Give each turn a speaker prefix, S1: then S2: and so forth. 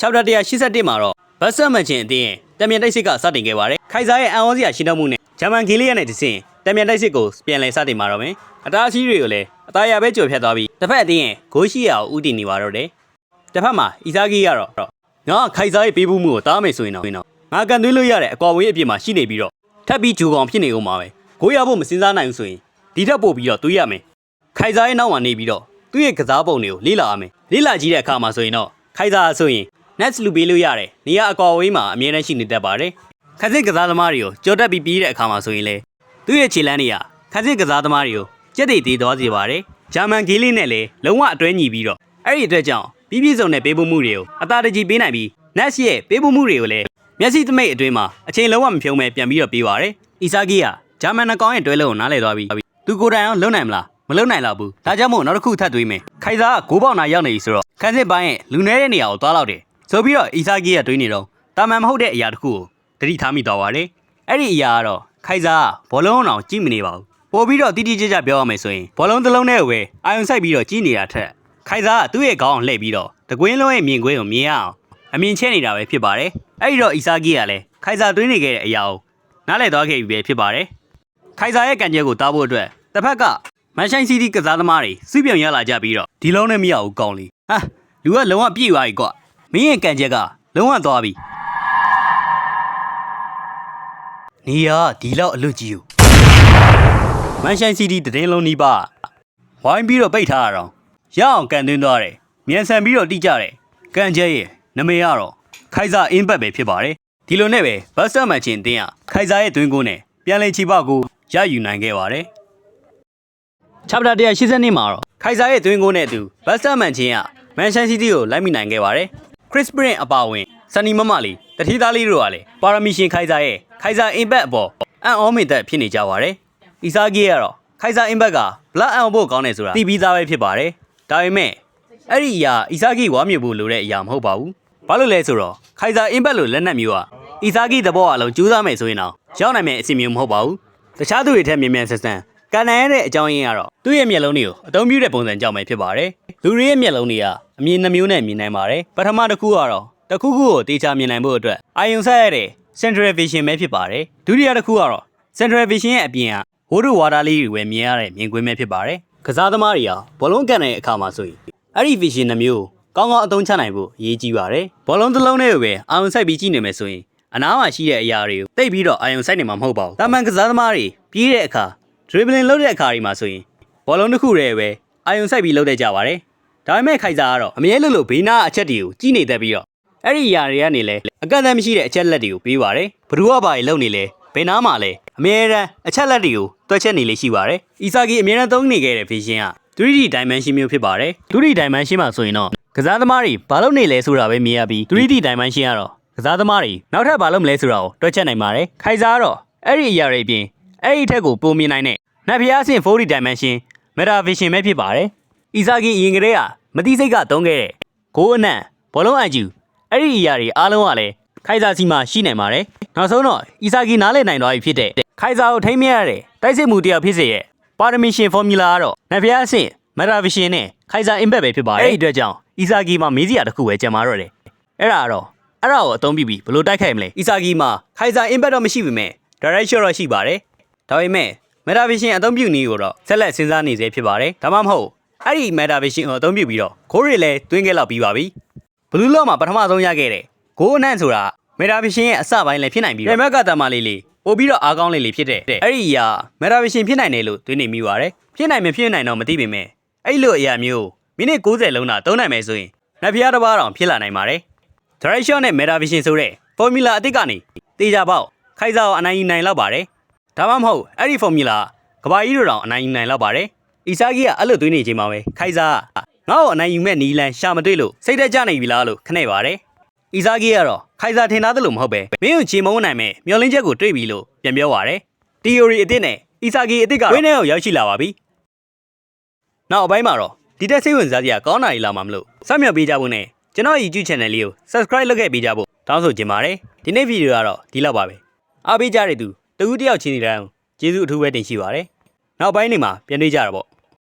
S1: chapter 181မှာတော့ဘတ်ဆက်မချင်အတင်းရဲ့တမြန်တိုက်စစ်ကစတင်ခဲ့ပါတယ်ခိုင်စာရဲ့အန်အောစရာရှင်းတော့မှုနဲ့ဂျာမန်ဂီလီယာနဲ့တဆင်တမြန်တိုက်စစ်ကိုပြန်လည်စတင်มาတော့မယ်အတားအဆီးတွေကိုလည်းအသားရပဲကြော်ဖြတ်သွားပြီးတစ်ဖက်အတင်းရဲ့ဂိုးရှိရာကိုဥတည်နေပါတော့တယ်တစ်ဖက်မှာအီဇာဂီကတော့ငါခိုင်စာရဲ့ပေးဖို့မှုကိုတားမယ်ဆိုရင်တော့ငါကန်သွေးလို့ရတဲ့အကွာဝေးအပြင်မှာရှိနေပြီးတော့ထပ်ပြီးဂျူကောင်ဖြစ်နေဦးမှာပဲဂိုးရဖို့မစင်စားနိုင်ဘူးဆိုရင်ဒီထက်ပိုပြီးတော့တွေးရမယ်ခိုင်စာရဲ့နောက်မှာနေပြီးတော့သူ့ရဲ့ကစားပုံတွေကိုလေ့လာရမယ်လေ့လာကြည့်တဲ့အခါမှာဆိုရင်တော့ခိုင်စာဆိုရင် net လူပေးလို့ရတယ်နေရာအကွာဝေးမှာအမြဲတမ်းရှိနေတတ်ပါတယ်ခန်းစစ်ကစားသမားတွေကိုကြော်တက်ပြီးပြီးတဲ့အခါမှာဆိုရင်လေသူ့ရဲ့ခြေလမ်းတွေကခန်းစစ်ကစားသမားတွေကိုကြက်တွေတည်သွားစေပါတယ်ဂျာမန်ဂေးလေးနဲ့လည်းလုံးဝအတွဲညီပြီးတော့အဲ့ဒီအတွက်ကြောင့်ပြီးပြည့်စုံတဲ့ပေးပို့မှုတွေကိုအသာတကြီးပေးနိုင်ပြီး net ရဲ့ပေးပို့မှုတွေကိုလည်းမျက်စိသမိတ်အတွင်းမှာအချိန်လုံးဝမဖြုံးပဲပြန်ပြီးတော့ပေးပါတယ်အီဆာဂီကဂျာမန်နှကောင်ရဲ့တွဲလုံးကိုနားလည်သွားပြီးသူကိုယ်တိုင်အောင်လုံနိုင်မလားမလုံနိုင်တော့ဘူးဒါကြောင့်မို့နောက်တစ်ခုထပ်တွေးမယ်ခိုင်စာကဂိုးပေါက်နာရောက်နေပြီဆိုတော့ခန်းစစ်ပိုင်းရဲ့လူနေတဲ့နေရာကိုသွားလောက်တယ် ဆိုပြီးတော့အီဆာဂီကတွေးနေတော့တာမန်မဟုတ်တဲ့အရာတစ်ခုကိုတတိထားမိသွားပါတယ်အဲ့ဒီအရာကတော့ခိုင်စာကဘောလုံးအောင်ကြည့်မနေပါဘူးပို့ပြီးတော့တိတိကျကျပြောရမယ်ဆိုရင်ဘောလုံးတစ်လုံးနဲ့ပဲအာယုံဆိုင်ပြီးတော့ကြည့်နေတာထက်ခိုင်စာကသူ့ရဲ့ခေါင်းအောင်လှည့်ပြီးတော့တကွင်းလုံးရဲ့မြင်ကွင်းကိုမြင်ရအောင်အမြင်ချဲနေတာပဲဖြစ်ပါတယ်အဲ့ဒီတော့အီဆာဂီကလည်းခိုင်စာတွေးနေခဲ့တဲ့အရာကိုနားလည်သွားခဲ့ပြီပဲဖြစ်ပါတယ်ခိုင်စာရဲ့ကံကြဲကိုတားဖို့အတွက်တစ်ဖက်ကမန်ရှိုင်းစီးတီးကစားသမားတွေစုပြုံရလာကြပြီးတော့ဒီလုံးနဲ့မရဘူးကောင်းလီဟာလူကလုံးဝပြည့်သွားပြီကွာ မင်းရဲ့ကံကြဲကလုံးဝသွားပြီနေရဒီလောက်အလွတ်ကြီးကိုမန်ရှိုင်းစီးတီးတည်င်းလုံးနီးပါဝိုင်းပြီးတော့ပိတ်ထားရအောင်ရအောင်ကန်သွင်းသွားတယ်မြန်ဆန်ပြီးတော့တိကျတယ်ကံကြဲရဲ့နမေကတော့ခိုင်စာအင်းဘတ်ပဲဖြစ်ပါတယ်ဒီလိုနဲ့ပဲဘတ်စတာမန်ချင်းတင်းကခိုင်စာရဲ့တွင်းကုန်းနဲ့ပြန်လည်ချီပကိုရယူနိုင်ခဲ့ပါတယ် chapter 180မှာတော့ခိုင်စာရဲ့သွင်းကိုနဲ့အတူဘတ်စတာမန်ချင်းကမန်ရှင်စီးတီးကိုလိုက်မိနိုင်ခဲ့ပါတယ် ခရစ်ပရင်အပါဝင်ဆန်နီမမလေးတတိသားလေးတို့ကလည်းပါရမီရှင်ခိုင်စာရဲ့ခိုင်စာအင်ဘတ်အပေါ်အန်အောမင်သက်ဖြစ်နေကြပါတယ်အီဆာဂီကတော့ခိုင်စာအင်ဘတ်ကဘလက်အန်ဖို့ကောင်းတယ်ဆိုတာသိပြီးသားပဲဖြစ်ပါတယ်ဒါပေမဲ့အဲ့ဒီအရာအီဆာဂီဝါမြူဖို့လိုတဲ့အရာမဟုတ်ပါဘူးဘာလို့လဲဆိုတော့ခိုင်စာအင်ဘတ်လိုလက်နက်မျိုးကအီဆာဂီသဘောအလုံးကျူးစားမယ်ဆိုရင်တော့ရောက်နိုင်မယ့်အစီအမျိုးမဟုတ်ပါဘူးတခြားသူတွေထက်မြန်မြန်ဆန်ဆန် ကန်နိုင်ရတဲ့အကြောင်းရင်းကတော့သူ့ရဲ့မျက်လုံးတွေကိုအသုံးပြုတဲ့ပုံစံကြောင့်ပဲဖြစ်ပါတယ်။လူတွေရဲ့မျက်လုံးတွေကအမြင်နှမျိုးနဲ့မြင်နိုင်ပါတယ်။ပထမတစ်ခုကတော့တစ်ခုခုကိုတေချာမြင်နိုင်ဖို့အတွက်အာယုံဆက်ရတဲ့ central vision ပဲဖြစ်ပါတယ်။ဒုတိယတစ်ခုကတော့ central vision ရဲ့အပြင်ကဝိုးတို့ဝါတာလေးတွေပဲမြင်ရတဲ့မြင်ကွင်းပဲဖြစ်ပါတယ်။ကစားသမားတွေကဘောလုံးကန်တဲ့အခါမှာဆိုရင်အဲ့ဒီ vision နှမျိုးကိုကောင်းကောင်းအသုံးချနိုင်ဖို့အရေးကြီးပါတယ်။ဘောလုံးတစ်လုံးနဲ့ပဲအာယုံဆိုင်ပြီးကြည့်နေမယ်ဆိုရင်အနားမှာရှိတဲ့အရာတွေကိုတိတ်ပြီးတော့အာယုံဆိုင်နေမှာမဟုတ်ပါဘူး။တာမန်ကစားသမားတွေပြေးတဲ့အခါ dribbling လုပ်တဲ့အခါတွေမှာဆိုရင်ဘောလုံးတစ်ခုတည်းပဲအာယုံဆိုင်ပြီးလုပ်တတ်ကြပါတယ်။ဒါပေမဲ့ခိုင်စာကတော့အမြဲလို့လို့ဘေးနာအချက်တွေကိုကြီးနေတတ်ပြီးတော့အဲ့ဒီအရာတွေကနေလဲအကန့်အသတ်မရှိတဲ့အချက်လက်တွေကိုပေးပါတယ်။ဘ누구ကဘာတွေလုပ်နေလဲဘယ်နားမှာလဲအမြဲတမ်းအချက်လက်တွေကိုတွက်ချက်နေလေရှိပါတယ်။အီဆာဂီအမြဲတမ်းသုံးနေခဲ့တဲ့ vision က 3D dimension မျိုးဖြစ်ပါတယ်။ 2D dimension မှာဆိုရင်တော့ကစားသမားတွေဘာလုပ်နေလဲဆိုတာပဲမြင်ရပြီး 3D dimension ကတော့ကစားသမားတွေနောက်ထပ်ဘာလုပ်မလဲဆိုတာကိုတွက်ချက်နိုင်ပါတယ်။ခိုင်စာကတော့အဲ့ဒီအရာတွေအပြင် အဲ့ဒီထက်ကိုပုံမြင်နိုင်တဲ့နတ်ဖျားဆင် 4D dimension meta vision ပဲဖြစ်ပါတယ်။အီဆာဂီအရင်ကတည်းကမတိစိတ်ကသုံးခဲ့တဲ့ဂိုးအနံ့ဘောလုံးအန်ကျူအဲ့ဒီအရာတွေအားလုံးကလည်းခိုင်စာစီမှာရှိနိုင်ပါတယ်။နောက်ဆုံးတော့အီဆာဂီနားလည်နိုင်သွားပြီဖြစ်တဲ့ခိုင်စာကိုထိမ့်မြရတဲ့တိုက်စစ်မှုတရားဖြစ်စေရဲ့ Parmission formula ကတော့နတ်ဖျားဆင် meta vision နဲ့ခိုင်စာ impact ပဲဖြစ်ပါတယ်။အဲ့ဒီအတွက်ကြောင့်အီဆာဂီမှာမေးစရာတစ်ခုပဲကြံပါတော့တယ်။အဲ့ဒါကတော့အဲ့ဒါကိုအသုံးပြုပြီးဘယ်လိုတိုက်ခိုက်မလဲ။အီဆာဂီမှာခိုင်စာ impact တော့မရှိပေမဲ့ direction တော့ရှိပါတယ်။ ဒါပေမဲ့ meta vision အသုံးပြုနည်းကိုတော့ဆက်လက်စဉ်းစားနေသေးဖြစ်ပါတယ်။ဒါမှမဟုတ်အဲ့ဒီ meta vision ကိုအသုံးပြုပြီးတော့ဂိုးတွေလည်းတွင်းခဲ့လောက်ပြီးပါပြီ။ဘလူးလော့မှာပထမဆုံးရခဲ့တဲ့ဂိုးအနှံ့ဆိုတာ meta vision ရဲ့အစပိုင်းလည်းဖြစ်နိုင်ပြီးတော့ပြမက်ကတမလေးလေးပို့ပြီးတော့အားကောင်းလေးလေးဖြစ်တဲ့အဲ့ဒီအရာ meta vision ဖြစ်နိုင်တယ်လို့တွေးနေမိပါတယ်။ဖြစ်နိုင်မဖြစ်နိုင်တော့မသိပေမဲ့အဲ့လိုအရာမျိုးမိနစ်60လုံးတာသုံးနိုင်မယ်ဆိုရင်နတ်ဖျားတစ်ပါးတောင်ဖြစ်လာနိုင်ပါတယ်။ direction နဲ့ meta vision ဆိုတဲ့ formula အသစ်ကနေတေချာပေါက်ခိုင်စာကိုအနိုင်ယူနိုင်လောက်ပါတယ်။ ဒါမှမဟုတ်အဲ့ဒီ formula ကဘာကြီးတို့တောင်အနိုင်ယူနိုင်လောက်ပါတယ်။အီဆာဂီကအဲ့လိုတွေးနေချိန်မှာပဲခိုင်စာကငါ့ကိုအနိုင်ယူမဲ့နီလန်ရှာမတွေ့လို့စိတ်သက်ကြနေပြီလားလို့ခနဲ့ပါတယ်။အီဆာဂီကတော့ခိုင်စာထင်သားသလိုမဟုတ်ပဲမင်းကိုချေမုန်းနိုင်မဲ့မျောလင်းချက်ကိုတွေးပြီလို့ပြန်ပြောပါတယ်။ theory အသစ်နဲ့အီဆာဂီအသစ်ကဝင်းထဲကိုရောက်ရှိလာပါပြီ။နောက်အပိုင်းမှာတော့ဒီတက်စိတ်ဝင်စားစရာကောင်းတာကြီးလာမှာမလို့စမြောက်ပေးကြဖို့နဲ့ကျွန်တော် YouTube channel လေးကို subscribe လုပ်ခဲ့ပေးကြဖို့တောင်းဆိုချင်ပါတယ်ဒီနေ့ဗီဒီယိုကတော့ဒီလောက်ပါပဲအားပေးကြတဲ့သူ တဦးတယောက်ချင်းစီတိုင်းကျေးဇူးအထူးပဲတင်ရှိပါတယ်နောက်ပိုင်းနေမှာပြန်တွေ့ကြတာပေါ့